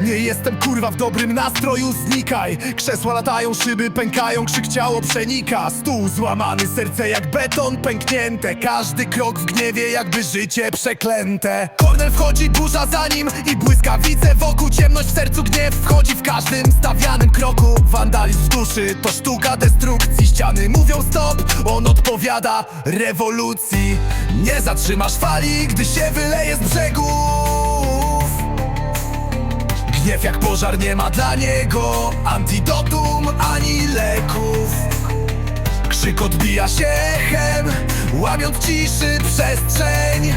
Nie jestem kurwa w dobrym nastroju, znikaj. Krzesła latają, szyby pękają, krzyk ciało przenika. Stół złamany, serce jak beton pęknięte. Każdy krok w gniewie jakby życie przeklęte. Kornel wchodzi, burza za nim i błyskawice wokół. Ciemność w sercu, gniew wchodzi w każdym stawianym kroku. Wandalizm duszy to sztuka destrukcji Ściany. Mówią stop, on odpowiada rewolucji. Nie zatrzymasz fali, gdy się wyleje z brzegów Gniew jak pożar nie ma dla niego Antidotum ani leków. Krzyk odbija się echem Łamiąc ciszy przestrzeń.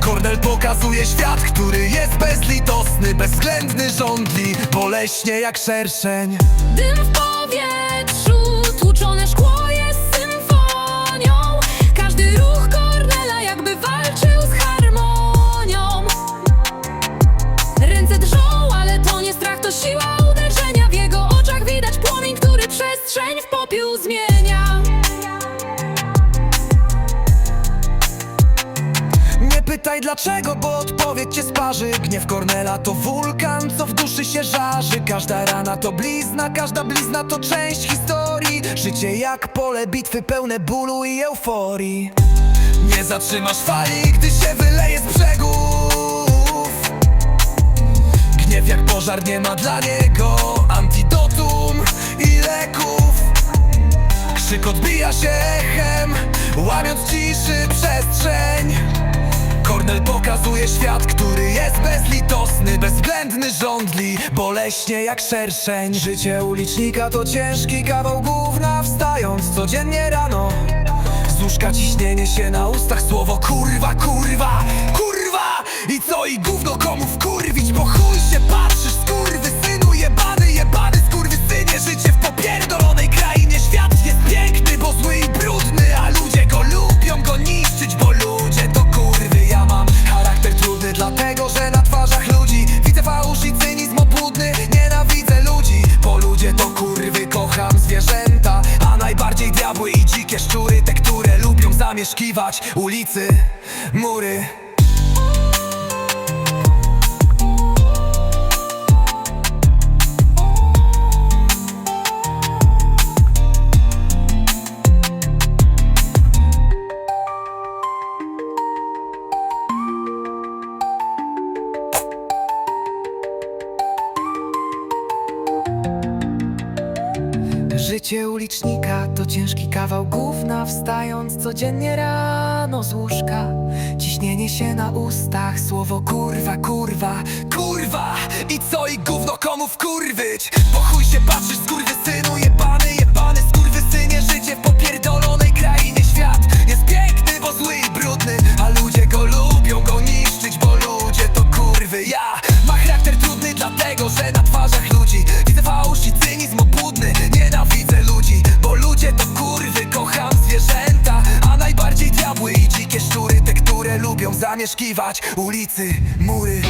Kornel pokazuje świat, który jest bezlitosny Bezwzględny żądli, boleśnie jak szerszeń. Dym w powietrzu, popiół zmienia. Nie pytaj dlaczego, bo odpowiedź cię sparzy. Gniew Kornela to wulkan, co w duszy się żarzy. Każda rana to blizna, każda blizna to część historii. Życie jak pole bitwy pełne bólu i euforii. Nie zatrzymasz fali, gdy się wyleje z brzegów. Gniew jak pożar nie ma dla niego Krzyk odbija się echem Łamiąc ciszy przestrzeń. Kornel pokazuje świat, który jest bezlitosny Bezwzględny żądli, boleśnie jak szerszeń. Życie ulicznika to ciężki kawał gówna Wstając codziennie rano. Z łóżka ciśnienie się na ustach Słowo kurwa, kurwa, kurwa! I co i gówno komu wkurwić Bo zamieszkiwać Ulicy, mury Życie ulicznika to ciężki kawał gówna Wstając codziennie rano z łóżka. Ciśnienie się na ustach, słowo kurwa, kurwa, kurwa! I co i gówno komu wkurwyć Bo chuj się patrzysz, skurwysynu lubią zamieszkiwać ulicy, mury